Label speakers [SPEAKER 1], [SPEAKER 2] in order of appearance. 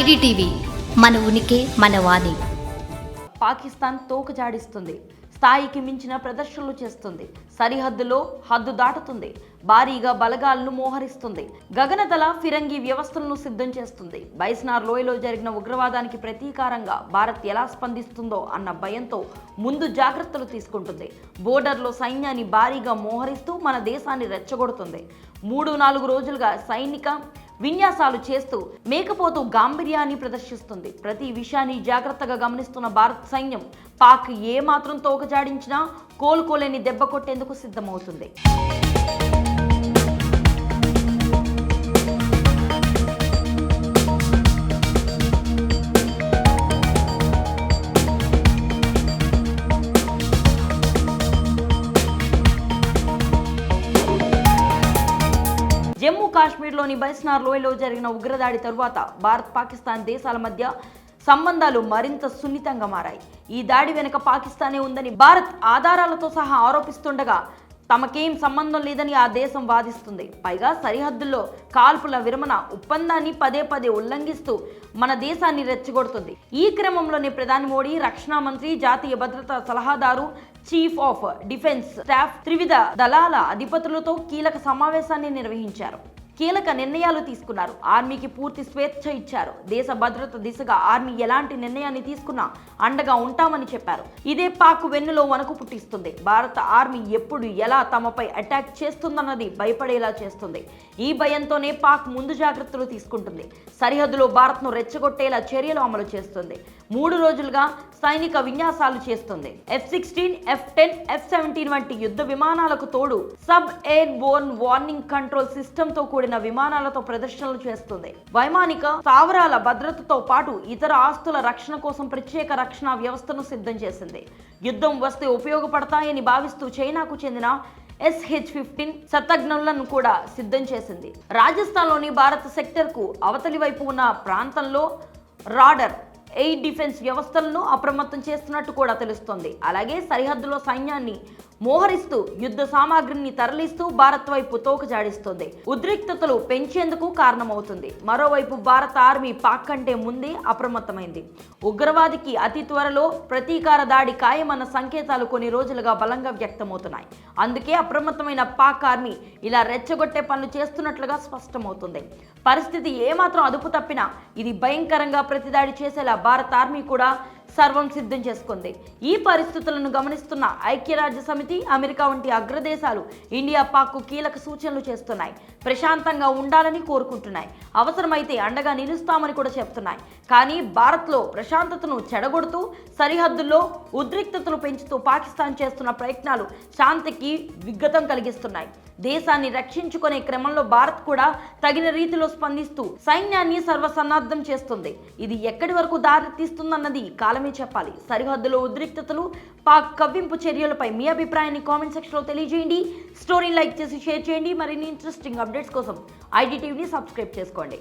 [SPEAKER 1] IDTV మన ఉనికి మన వాణి.
[SPEAKER 2] పాకిస్తాన్ తోకజాడిస్తుంది. స్థాయికి మించిన ప్రదర్శనలు చేస్తుంది. సరిహద్దులో హద్దు దాటుతుంది. భారీగా బలగాలను మోహరిస్తుంది. గగనతల ఫిరంగి వ్యవస్థలను సిద్ధం చేస్తుంది. బైస్నార్ లోయలో జరిగిన ఉగ్రవాదానికి ప్రతీకారంగా భారత్ ఎలా స్పందిస్తుందో అన్న భయంతో ముందు జాగ్రత్తలు తీసుకుంటుంది. బోర్డర్లో సైన్యాన్ని భారీగా మోహరిస్తూ మన దేశాన్ని రెచ్చగొడుతుంది. మూడు నాలుగు రోజులుగా సైనిక విన్యాసాలు చేస్తూ మేకపోతూ గాంభీర్యాన్ని ప్రదర్శిస్తుంది. ప్రతి విషయాన్ని జాగ్రత్తగా గమనిస్తున్న భారత్ సైన్యం పాక్ ఏ మాత్రం తోకజాడించినా కోలుకోలేని దెబ్బ కొట్టేందుకు సిద్ధమవుతుంది. జమ్మూ కాశ్మీర్లోని బైస్నార్ లోయలో జరిగిన ఉగ్రదాడి తరువాత భారత్ పాకిస్తాన్ దేశాల మధ్య సంబంధాలు మరింత సున్నితంగా మారాయి. ఈ దాడి వెనుక పాకిస్తానే ఉందని భారత్ ఆధారాలతో సహా ఆరోపిస్తుండగా తమకేం సంబంధం లేదని ఆ దేశం వాదిస్తుంది. పైగా సరిహద్దుల్లో కాల్పుల విరమణ ఒప్పందాన్ని పదే పదే ఉల్లంఘిస్తూ మన దేశాన్ని రెచ్చగొడుతుంది. ఈ క్రమంలోనే ప్రధాని మోడీ రక్షణ మంత్రి జాతీయ భద్రతా సలహాదారు చీఫ్ ఆఫ్ డిఫెన్స్ స్టాఫ్ త్రివిధ దళాల అధిపతులతో కీలక సమావేశాన్ని నిర్వహించారు. కీలక నిర్ణయాలు తీసుకున్నారు. ఆర్మీకి పూర్తి స్వేచ్ఛ ఇచ్చారు. దేశ భద్రత దిశగా ఆర్మీ ఎలాంటి నిర్ణయాన్ని తీసుకున్నా అండగా ఉంటామని చెప్పారు. ఇదే పాక్ వెన్నులో వణుకు పుట్టిస్తుంది. భారత ఆర్మీ ఎప్పుడు ఎలా తమపై అటాక్ చేస్తుందన్నది భయపడేలా చేస్తుంది. ఈ భయంతోనే పాక్ ముందు జాగ్రత్తలు తీసుకుంటుంది. సరిహద్దులో భారత్ను రెచ్చగొట్టేలా చర్యలు అమలు చేస్తుంది. మూడు రోజులుగా సైనిక విన్యాసాలు చేస్తుంది. F sixteen F ten F seventeen వంటి యుద్ధ విమానాలకు తోడు sub airborne warning control సిస్టమ్తో కూడిన విమానాలతో ప్రదర్శనలు చేస్తుంది. వైమానిక స్థావరాల భద్రతతో పాటు ఇతర ఆస్తుల రక్షణ కోసం ప్రత్యేక రక్షణ వ్యవస్థను సిద్ధం చేసింది. యుద్ధం వస్తే ఉపయోగపడతాయని భావిస్తూ చైనాకు చెందిన ఎస్హెచ్ ఫిఫ్టీన్ శతజ్ఞులను కూడా సిద్ధం చేసింది. రాజస్థాన్లోని భారత సెక్టర్కు అవతలి వైపు ఉన్న ప్రాంతంలో రాడర్ ఎయిర్ డిఫెన్స్ వ్యవస్థలను అప్రమత్తం చేస్తున్నట్టు కూడా తెలుస్తోంది. అలాగే సరిహద్దులో సైన్యాన్ని మోహరిస్తూ యుద్ధ సామాగ్రిని తరలిస్తూ భారత్ వైపు తోకజాడిస్తోంది ఉద్రిక్తతలు పెంచేందుకు కారణమవుతుంది. మరోవైపు భారత ఆర్మీ పాక్ కంటే ముందే అప్రమత్తమైంది. ఉగ్రవాదికి అతి త్వరలో ప్రతీకార దాడి ఖాయమన్న సంకేతాలు కొన్ని రోజులుగా బలంగా వ్యక్తమవుతున్నాయి. అందుకే అప్రమత్తమైన పాక్ ఆర్మీ ఇలా రెచ్చగొట్టే పనులు చేస్తున్నట్లుగా స్పష్టమవుతుంది. పరిస్థితి ఏమాత్రం అదుపు తప్పినా ఇది భయంకరంగా ప్రతిదాడి చేసేలా భారత ఆర్మీ కూడా సర్వం సిద్ధం చేసుకుంది. ఈ పరిస్థితులను గమనిస్తున్న ఐక్యరాజ్య సమితి అమెరికా వంటి అగ్రదేశాలు ఇండియా పాక్కు కీలక సూచనలు చేస్తున్నాయి. ప్రశాంతంగా ఉండాలని కోరుకుంటున్నాయి. అవసరమైతే అండగా నిలుస్తామని కూడా చెప్తున్నాయి. కానీ భారత్లో ప్రశాంతతను చెడగొడుతూ సరిహద్దుల్లో ఉద్రిక్తతలు పెంచుతూ పాకిస్తాన్ చేస్తున్న ప్రయత్నాలు శాంతికి విఘతం కలిగిస్తున్నాయి. దేశాన్ని రక్షించుకునే క్రమంలో భారత్ కూడా తగిన రీతిలో స్పందిస్తూ సైన్యాన్ని సర్వసన్నద్ధం చేస్తుంది. ఇది ఎక్కడి వరకు దారి తీస్తుందన్నది కాలమే చెప్పాలి. సరిహద్దులో ఉద్రిక్తతలు పాక్ కవ్వింపు చర్యలపై మీ అభిప్రాయాన్ని కామెంట్ సెక్షన్లో తెలియజేయండి. స్టోరీని లైక్ చేసి షేర్ చేయండి. మరిన్ని ఇంట్రెస్టింగ్ అప్డేట్స్ కోసం ఐడి టీవీని సబ్స్క్రైబ్ చేసుకోండి.